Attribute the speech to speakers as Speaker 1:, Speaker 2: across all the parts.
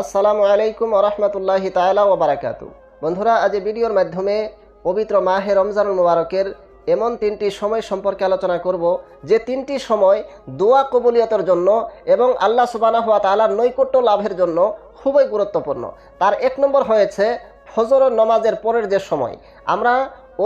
Speaker 1: আসসালামু আলাইকুম রহমতুল্লাহি তালা ওবরাকাতু বন্ধুরা, আজ ভিডিওর মাধ্যমে পবিত্র মাহে রমজানুল মুবারকের এমন তিনটি সময় সম্পর্কে আলোচনা করব, যে তিনটি সময় দোয়া কবুলিয়তের জন্য এবং আল্লাহ সুবানা হাত তালার নৈকট্য লাভের জন্য খুবই গুরুত্বপূর্ণ। তার এক নম্বর হয়েছে ফজর নামাজের পরের যে সময়। আমরা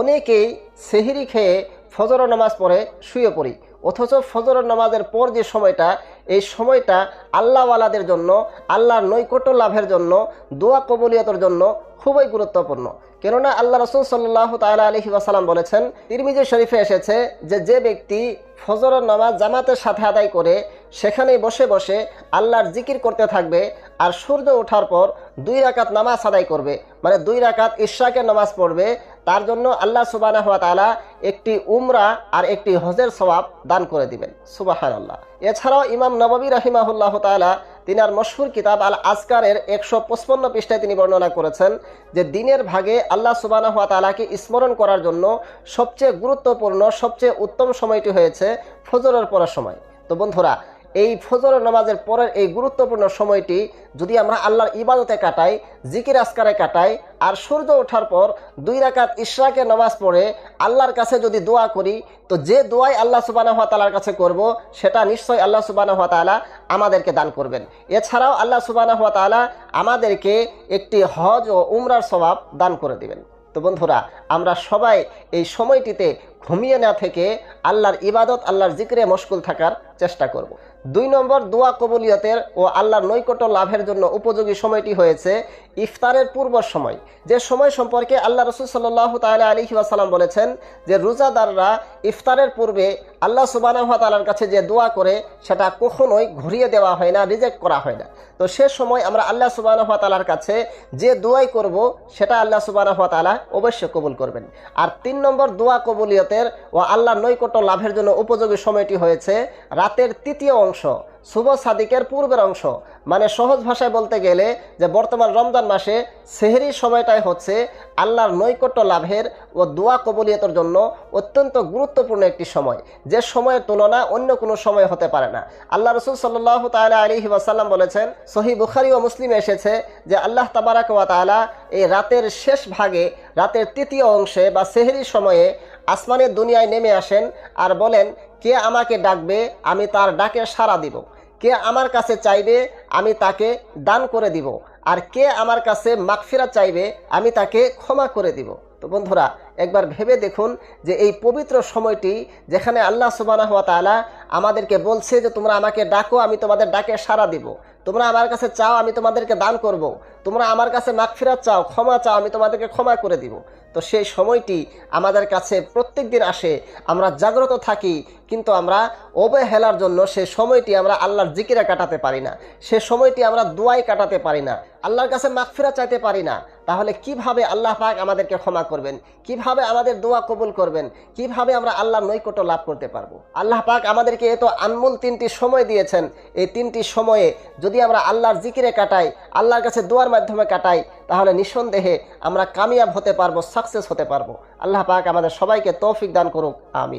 Speaker 1: অনেকেই সেহিরি খেয়ে ফজর নামাজ পড়ে শুয়ে পড়ি। অথচ ফজর নামাজের পর যে সময়টা, এই সময়টা আল্লাহওয়ালাদের জন্য, আল্লাহর নৈকট্য লাভের জন্য, দোয়া কবুলিয়তের জন্য খুবই গুরুত্বপূর্ণ। কেননা আল্লাহ রসুল সাল্লাহ তালা আলহি ওয়াসালাম বলেছেন, তিরমিজি শরীফে এসেছে যে যে ব্যক্তি ফজর নামাজ জামাতের সাথে আদায় করে, সেখানেই বসে বসে আল্লাহর জিকির করতে থাকবে আর সূর্য ওঠার পর দুই রাকাত নামাজ আদায় করবে। মানে দুই রাকাত ইশাকের নামাজ পড়বে। তার জন্য আল্লাহ সুবাহ তালা একটি উমরা আর একটি হজের সবাব দান করে দিবেন। সুবাহান আল্লাহ এছাড়াও ইমাম নববী রাহিমাহুল্লাহ তালা তিনার মশহুর কিতাব আল আজকারের একশো পঁচপন্ন পৃষ্ঠায় তিনি বর্ণনা করেছেন যে দিনের ভাগে আল্লাহ সুবাহ তালাকে স্মরণ করার জন্য সবচেয়ে গুরুত্বপূর্ণ, সবচেয়ে উত্তম সময়টি হয়েছে ফজরের পরের সময়। তো বন্ধুরা এই ফজর নামাজের পরের এই গুরুত্বপূর্ণ সময়টি যদি আমরা আল্লাহর ইবাদতে কাটাই, জিকির আসকারে কাটাই, আর সূর্য ওঠার পর দুই রাকাত ইশরাকে নামাজ পড়ে আল্লাহর কাছে যদি দোয়া করি, তো যে দোয়াই আল্লাহ সুবাহ তালার কাছে করব, সেটা নিশ্চয়ই আল্লাহ সুবাহ তালা আমাদেরকে দান করবেন। এছাড়াও আল্লাহ সুবাহ তালা আমাদেরকে একটি হজ ও উমরার স্বভাব দান করে দিবেন। তো বন্ধুরা, আমরা সবাই এই সময়টিতে ঘুমিয়ে না থেকে আল্লাহর ইবাদত, আল্লাহর জিক্রে মশগুল থাকার চেষ্টা করব। দুই নম্বর, দোয়া কবুলিয়তের ও আল্লাহর নৈকট্য লাভের জন্য উপযোগী সময়টি হয়েছে ইফতারের পূর্ব সময়। যে সময় সম্পর্কে আল্লাহ রসুল সাল্লাহ তাল আলী ওয়াসালাম বলেছেন যে রোজাদাররা ইফতারের পূর্বে আল্লাহ সুবানাহ তালার কাছে যে দোয়া করে, সেটা কখনোই ঘুরিয়ে দেওয়া হয় না, রিজেক্ট করা হয় না। তো সে সময় আমরা আল্লাহ সুবানাহ তালার কাছে যে দোয়াই করব, সেটা আল্লাহ সুবানাহ তালা অবশ্যই কবুল করবেন। আর তিন নম্বর, দোয়া কবুলিয়তের ও আল্লাহর নৈকট্য লাভের জন্য উপযোগী সময়টি হয়েছে রাতের তৃতীয় অংশ, শুভ সাদিকের পূর্বের অংশ। মানে সহজ ভাষায় বলতে গেলে যে বর্তমান রমজান মাসে সেহেরি সময়টাই হচ্ছে আল্লাহর নৈকট্য লাভের ও দোয়া কবুলিয়তের জন্য অত্যন্ত গুরুত্বপূর্ণ একটি সময়। যে সময়ের তুলনা অন্য কোনো সময় হতে পারে না। আল্লাহ রসুল সাল্লাহ তালা আলী ওয়াসাল্লাম বলেছেন সহি বুখারি ও মুসলিম এসেছে যে আল্লাহ তাবারাক ওয়া এই রাতের শেষ ভাগে, রাতের তৃতীয় অংশে বা সেহেরি সময়ে আসমানের দুনিয়ায় নেমে আসেন আর বলেন, কে আমাকে ডাকবে, আমি তার ডাকে সাড়া দিব। কে আমার কাছে চাইবে, আমি তাকে দান করে দিব। আর কে আমার কাছে মাকফিরা চাইবে, আমি তাকে ক্ষমা করে দিব। তো বন্ধুরা একবার ভেবে দেখুন যে এই পবিত্র সময়টি যেখানে আল্লাহ সুবানা হাত তালা আমাদেরকে বলছে যে তোমরা আমাকে ডাকো, আমি তোমাদের ডাকে সাড়া দিব। তোমরা আমার কাছে চাও, আমি তোমাদেরকে দান করব। তোমরা আমার কাছে মাগফিরাত চাও, ক্ষমা চাও, আমি তোমাদেরকে ক্ষমা করে দিব। তো সেই সময়টি আমাদের কাছে প্রত্যেক দিন আসে, আমরা জাগ্রত থাকি, কিন্তু আমরা অবহেলার জন্য সে সময়টি আমরা আল্লাহর জিকিরে কাটাতে পারি না। সে সময়টি আমরা দোয়াই কাটাতে পারি না। আল্লাহর কাছে মাগফিরা চাইতে পারি না। তাহলে কীভাবে আল্লাহ পাক আমাদেরকে ক্ষমা করবেন? কীভাবে আমাদের দোয়া কবুল করবেন? কীভাবে আমরা আল্লাহ নৈকট্য লাভ করতে পারব? আল্লাহ পাক আমাদেরকে এত আনমূল তিনটি সময় দিয়েছেন। এই তিনটি সময়ে যদি আমরা আল্লাহর জিকিরে কাটাই, আল্লাহর কাছে দোয়ার মাধ্যমে কাটাই, তাহলে নিঃসন্দেহে আমরা কামিয়াব হতে পারব, সাকসেস হতে পারব। আল্লাহ পাক আমাদের সবাইকে তৌফিক দান করুক। আমি